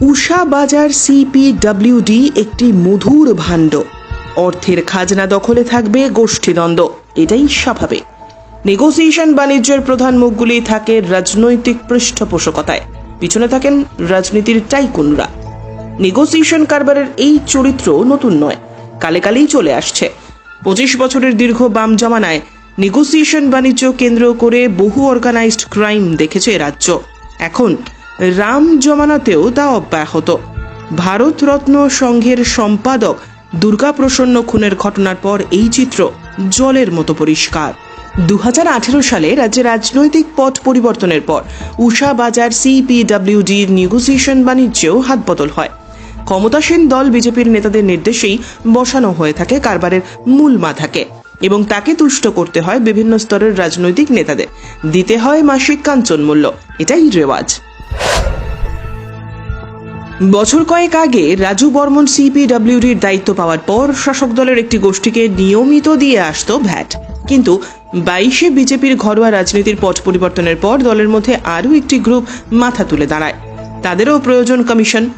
উষা বাজার সিপিডব্লিউডি একটি মধুর ভাণ্ড। অর্থের খাজনা দখলে থাকবে গোষ্ঠীদ্বন্দ্ব। এটাই স্বাভাবিক। নেগোসিয়েশন বাণিজ্যের প্রধান মুখগুলি থাকে রাজনৈতিক পৃষ্ঠপোষকতায়। পিছনে থাকেন রাজনীতির টাইকুনরা। নেগোসিয়েশন কারবারের এই চরিত্র নতুন নয়। কালে কালেই চলে আসছে। পঁচিশ বছরের দীর্ঘ বাম জমানায় নেগোসিয়েশন বাণিজ্য কেন্দ্র করে বহু অর্গানাইজড ক্রাইম দেখেছে রাজ্য। এখন রাম জমানাতেও তা অব্যাহত। ভারতরত্ন সংঘের সম্পাদক দুর্গাপ্রসন্ন খুনের ঘটনার পর এই চিত্র জলের মতো পরিষ্কার। দু হাজার আঠারো সালে রাজ্যে রাজনৈতিক পথ পরিবর্তনের পর উষা বাজার সিপিডব্লিউডির নেগোসিয়েশন বাণিজ্যেও হাত বদল হয় ক্ষমতাসীন দল বিজেপির নেতাদের নির্দেশেই বসানো হয়ে থাকে কারবারের মূল মাথাকে এবং তাকে তুষ্ট করতে হয় বিভিন্ন স্তরের রাজনৈতিক নেতাদের। দিতে হয় মাসিক কাঞ্চন মূল্য এটাই রেওয়াজ। বছর কয়েক আগে রাজু বর্মন সিপিডব্লিউডির দায়িত্ব পাওয়ার পর শাসক দলের একটি গোষ্ঠীকে নিয়মিত দিয়ে আসতো ভ্যাট। কিন্তু বাইশে বিজেপির ঘরোয়া রাজনীতির পট পরিবর্তনের পর দলের মধ্যে আরও একটি গ্রুপ মাথা তুলে দাঁড়ায়। তাদেরও প্রয়োজন কমিশন।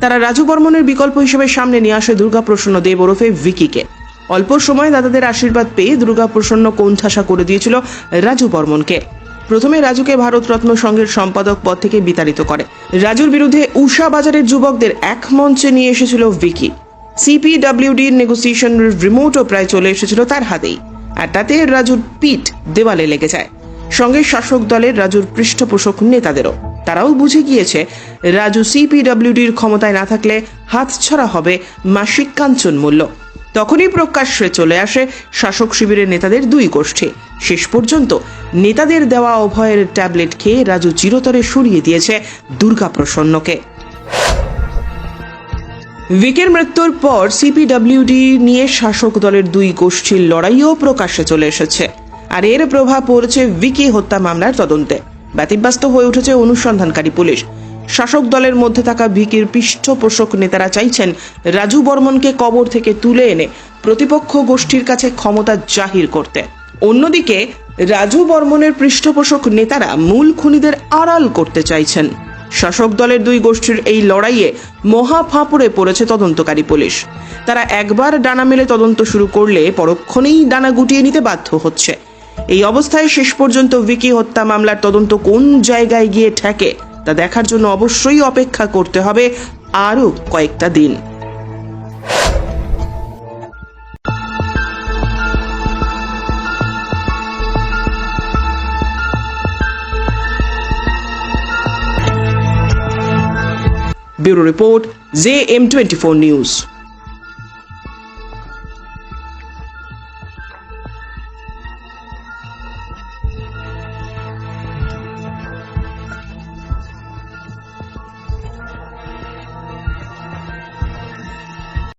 তারা রাজু বর্মনের বিকল্প হিসেবে সামনে নিয়ে আসে দুর্গাপ্রসন্ন দেব ওরফে ভিকিকে। অল্প সময় দাদাদের আশীর্বাদ পেয়ে দুর্গাপ্রসন্ন কোণঠাসা করে দিয়েছিল রাজু বর্মনকে। প্রথমে রাজুকে ভারতরত্ন সংঘের সম্পাদক পদ থেকে বিতাড়িত করে। রাজুর বিরুদ্ধে উষা বাজারের যুবকদের এক মঞ্চে নিয়ে এসেছিল ভিকি। সিপিডব্লিউডির নেগোসিয়েশন রিমোটও প্রায় চলে এসেছিল তার হাতেই। আর তাতে রাজুর পিঠ দেওয়ালে লেগে যায়। সঙ্গে শাসক দলের রাজুর পৃষ্ঠপোষক নেতাদেরও। তারাও বুঝে গিয়েছে, রাজু সিপিডব্লিউডির ক্ষমতায় না থাকলে হাতছাড়া হবে মাসিক কাঞ্চন মূল্য তখনই প্রকাশ্যে চলে আসে শাসক শিবিরের নেতাদের দুই গোষ্ঠী। শেষ পর্যন্ত নেতাদের দেওয়া অভয়ের ট্যাবলেট খেয়ে রাজু চিরতরে সরিয়ে দিয়েছে দুর্গা প্রসন্নকে। ভিকের মৃত্যুর পর সিপিডব্লিউডি নিয়ে শাসক দলের দুই গোষ্ঠীর লড়াইও প্রকাশ্যে চলে এসেছে। আর এর প্রভাব পড়েছে ভিকি হত্যা মামলার তদন্তে। ব্যতিব্যস্ত হয়ে উঠেছে অনুসন্ধানকারী পুলিশ। শাসক দলের মধ্যে থাকা ভিকির পৃষ্ঠপোষক নেতারা চাইছেন রাজু বর্মনকে কবর থেকে তুলে এনে প্রতিপক্ষ গোষ্ঠীর কাছে ক্ষমতা জাহির করতে। অন্যদিকে, রাজু বর্মনের পৃষ্ঠপোষক নেতারা মূল খুনিদের আড়াল করতে চাইছেন। শাসক দলের দুই গোষ্ঠীর এই লড়াইয়ে মহা ফাঁপড়ে পড়েছে তদন্তকারী পুলিশ। তারা একবার ডানা মেলে তদন্ত শুরু করলে পরক্ষণেই ডানা গুটিয়ে নিতে বাধ্য হচ্ছে। এই অবস্থায় শেষ পর্যন্ত ভিকি হত্যা মামলার তদন্ত কোন জায়গায় গিয়ে ঠেকে তা দেখার জন্য অবশ্যই অপেক্ষা করতে হবে আরও কয়েকটা দিন। Bureau report J M twenty four news.